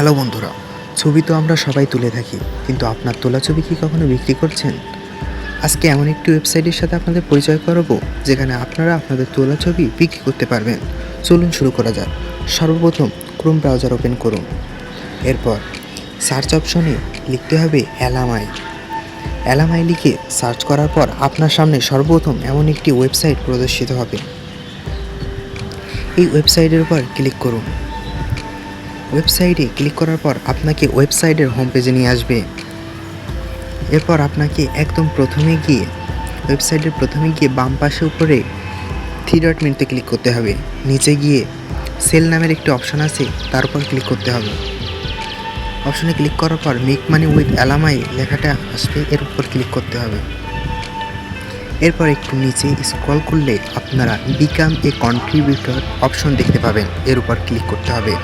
Hello বন্ধুরা, ছবি তো আমরা সবাই তুলে থাকি, কিন্তু আপনার তোলা ছবি কি কখনো বিক্রি করছেন? আজকে এমন একটি ওয়েবসাইটের সাথে আপনাদের পরিচয় করাবো, যেখানে আপনারা আপনাদের তোলা ছবি বিক্রি করতে পারবেন। চলুন শুরু করা যাক। সর্বপ্রথম ক্রোম ব্রাউজার ওপেন করুন। এরপর সার্চ অপশনে লিখতে হবে অ্যালামাই অ্যালামাই লিখে সার্চ করার পর আপনার সামনে সর্বপ্রথম এমন একটি ওয়েবসাইট প্রদর্শিত হবে। এই ওয়েবসাইটের উপর ক্লিক করুন। ওয়েবসাইটে ক্লিক করার পর আপনাকে ওয়েবসাইটের হোম পেজে নিয়ে আসবে। এরপর আপনাকে একদম প্রথমে গিয়ে, ওয়েবসাইটের প্রথমে গিয়ে বাম পাশে উপরে থ্রি ডট মেনুতে ক্লিক করতে হবে। নিচে গিয়ে সেল নামের একটি অপশন আছে, তার উপর ক্লিক করতে হবে। অপশনে ক্লিক করার পর মেক মানি উইথ অ্যালামাই লেখাটা আসবে, এর উপর ক্লিক করতে হবে। এরপর একটু নিচে স্ক্রল করলে আপনারা বিকাম এ কন্ট্রিবিউটর অপশন দেখতে পাবেন, এর উপর ক্লিক করতে হবে।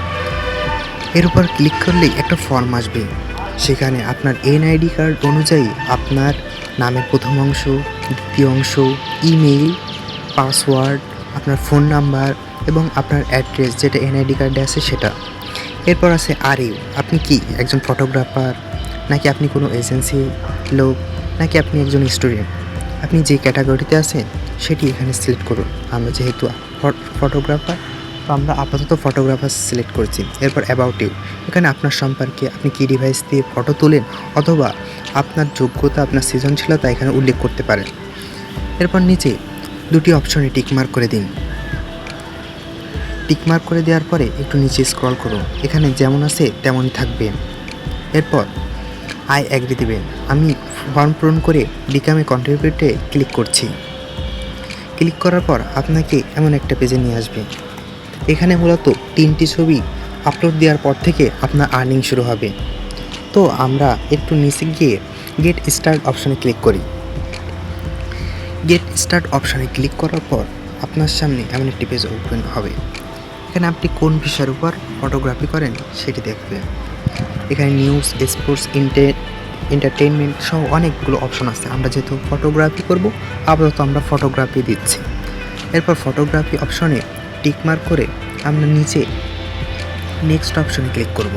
এর উপর ক্লিক করলেই একটা ফর্ম আসবে। সেখানে আপনার এনআইডি কার্ড অনুযায়ী আপনার নামের প্রথম অংশ, দ্বিতীয় অংশ ইমেইল পাসওয়ার্ড আপনার ফোন নাম্বার এবং আপনার অ্যাড্রেস যেটা এনআইডি কার্ডে আছে সেটা। এরপর আছে আর ইউ আপনি কি একজন ফটোগ্রাফার নাকি আপনি কোনো এজেন্সি লোক? নাকি আপনি একজন স্টুডেন্ট আপনি যে ক্যাটাগরিতে আছেন, সেটি এখানে সিলেক্ট করুন। আমরা যেহেতু ফটোগ্রাফার তো আমরা আপাতত ফটোগ্রাফার সিলেক্ট করেছি। এরপর অ্যাবাউট ইউ এখানে আপনার সম্পর্কে আপনি কী ডিভাইস দিয়ে ফটো তোলেন অথবা আপনার যোগ্যতা, আপনার সৃজনশীলতা এখানে উল্লেখ করতে পারেন। এরপর নিচে দুটি অপশনে টিকমার্ক করে দিন। টিকমার্ক করে দেওয়ার পরে একটু নিচে স্ক্রল করুন। এখানে যেমন আছে তেমনই থাকবে। এরপর আই অ্যাগ্রি দেবেন। আমি ফর্ম পূরণ করে বিকামে কন্ট্রিবিউটে ক্লিক করছি। ক্লিক করার পর আপনাকে এমন একটা পেজে নিয়ে আসবে। এখানে মূলত তিনটি ছবি আপলোড দেওয়ার পর থেকে আপনার আর্নিং শুরু হবে। তো আমরা একটু নিচে গিয়ে গেট স্টার্ট অপশানে ক্লিক করি। গেট স্টার্ট অপশানে ক্লিক করার পর আপনার সামনে এমন একটি পেজ ওপেন হবে। এখানে আপনি কোন বিষয়ের উপর ফটোগ্রাফি করেন সেটি দেখবেন। এখানে নিউজ স্পোর্টস ইন্টে এন্টারটেনমেন্ট সহ অনেকগুলো অপশন আছে। আমরা যেহেতু ফটোগ্রাফি করব, আপাতত আমরা ফটোগ্রাফি দিচ্ছি। এরপর ফটোগ্রাফি অপশনে টিকমার্ক করে আমরা নিচে নেক্সট অপশনে ক্লিক করব।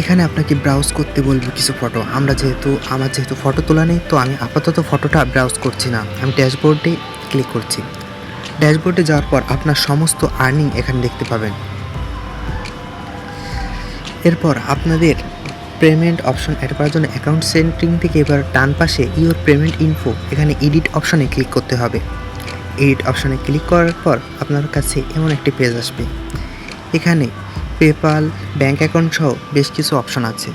এখানে আপনাকে ব্রাউজ করতে বলব কিছু ফটো আমরা যেহেতু, আমার যেহেতু ফটো তোলা নেই, তো আমি আপাতত ফটোটা ব্রাউজ করছি না। আমি ড্যাশবোর্ডে ক্লিক করছি। ড্যাশবোর্ডে যাওয়ার পর আপনার সমস্ত আর্নিং এখানে দেখতে পাবেন। এরপর আপনাদের পেমেন্ট অপশন অ্যাড করার জন্য অ্যাকাউন্ট সেন্টিং থেকে এবার ডান পাশে ইওর পেমেন্ট ইনফো এখানে এডিট অপশনে ক্লিক করতে হবে। এডিট অপশানে ক্লিক করার পর আপনার কাছে এমন একটি পেজ আসবে। এখানে পেপাল ব্যাঙ্ক অ্যাকাউন্ট সহ বেশ কিছু অপশন আছে।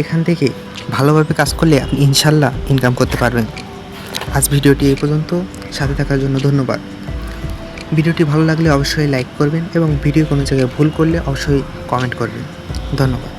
এখান থেকে ভালোভাবে কাজ করলে আপনি ইনশাল্লাহ ইনকাম করতে পারবেন। আজ ভিডিওটি এই পর্যন্ত। সাথে থাকার জন্য ধন্যবাদ। ভিডিওটি ভালো লাগলে অবশ্যই লাইক করবেন এবং ভিডিও কোনো জায়গায় ভুল করলে অবশ্যই কমেন্ট করবেন। ধন্যবাদ।